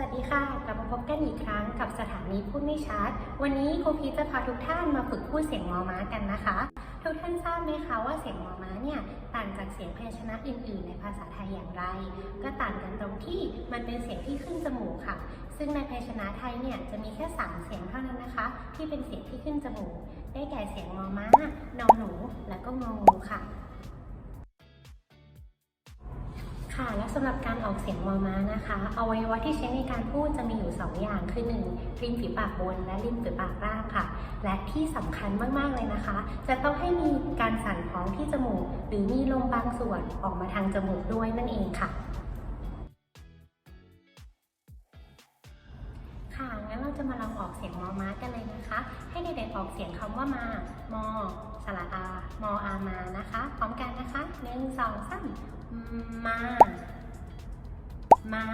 วัสดีค่ะ กลับมาพบกันอีกครั้งกับสถานีพูดไม่ชัด วันนี้ครูพีจะพาทุกท่านมาฝึกพูดเสียงมอม้ากันนะคะ ทุกท่านทราบไหมคะว่าเสียงมอม้าเนี่ยต่างจากเสียงพยัญชนะอื่น ๆ ในภาษาไทยอย่างไร ก็ต่างกันตรงที่มันเป็นเสียงที่ขึ้นจมูกค่ะ ซึ่งในพยัญชนะไทยเนี่ยจะมีแค่สามเสียงเท่านั้นนะคะ ที่เป็นเสียงที่ขึ้นจมูก ได้แก่เสียงมอม้านอหนู และก็งองูค่ะ ค่ะและสำหรับการออกเสียงมอม้านะคะอวัยวะที่ใช้ในการพูดจะมีอยู่ 2 อย่างคือ 1. ริมฝีปากบน และริมฝีปากล่างค่ะ และที่สำคัญมากๆเลยนะคะ จะต้องให้มีการสั่นท้องที่จมูก หรือมีลมบางส่วนออกมาทางจมูกด้วยนั่นเองค่ะ ค่ะ งั้นเราจะมาลองออกเสียงมอม้ากันเลยนะคะ ให้เด็กๆออกเสียงคำว่ามามอสระอา มออามานะคะ พร้อมกันนะคะหนึ่งสองสามมา มา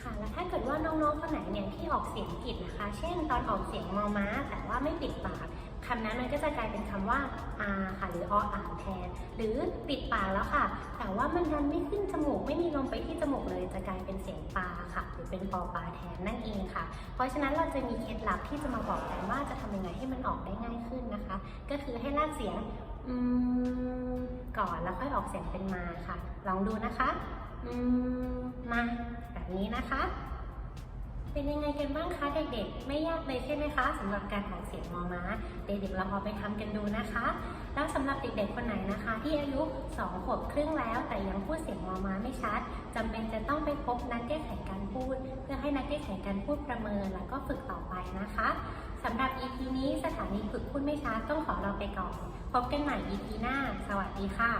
ค่ะ แล้วถ้าเกิดว่าน้องๆคนไหนเนี่ยที่ออกเสียงผิดนะคะ เช่นตอนออกเสียงมอม้าแต่ว่าไม่ปิดปาก คำนั้นมันก็จะกลายเป็นคำว่าอาค่ะ หรือออ่านแทน หรือปิดปากแล้วค่ะ แต่ว่ามันดันไม่ขึ้นจมูก ไม่มีลมไปที่จมูกเลย จะกลายเป็นเสียงปลาค่ะ หรือเป็นปอปลาแทนนั่นเองค่ะ เพราะฉะนั้นเราจะมีเคล็ดลับที่จะมาบอกกันว่าจะทำยังไงให้มันออกได้ง่ายขึ้นนะคะ ก็คือให้ลากเสียงอืมก่อนแล้วค่อยออกเสียงเป็นมาค่ะ ลองดูนะคะอืมมาแบบนี้นะคะ เป็นยังไงกันบ้างคะเด็กๆ ไม่ยากเลยใช่ไหมคะสำหรับการออกเสียงมอม้า เด็กๆลองเอาไปทำกันดูนะคะ แล้วสำหรับเด็กๆคนไหนนะคะ ที่อายุ2ขวบครึ่งแล้ว แต่ยังพูดเสียงมอม้าไม่ชัดจำเป็นจะต้องไปพบนักแก้ไขการพูด เพื่อให้นักแก้ไขการพูดประเมินแล้วก็ฝึกต่อไปนะคะสำหรับ EP นี้สถานีฝึกพูดไม่ชัดต้องขอเราไปก่อน พบกันใหม่ EP หน้า สวัสดีค่ะ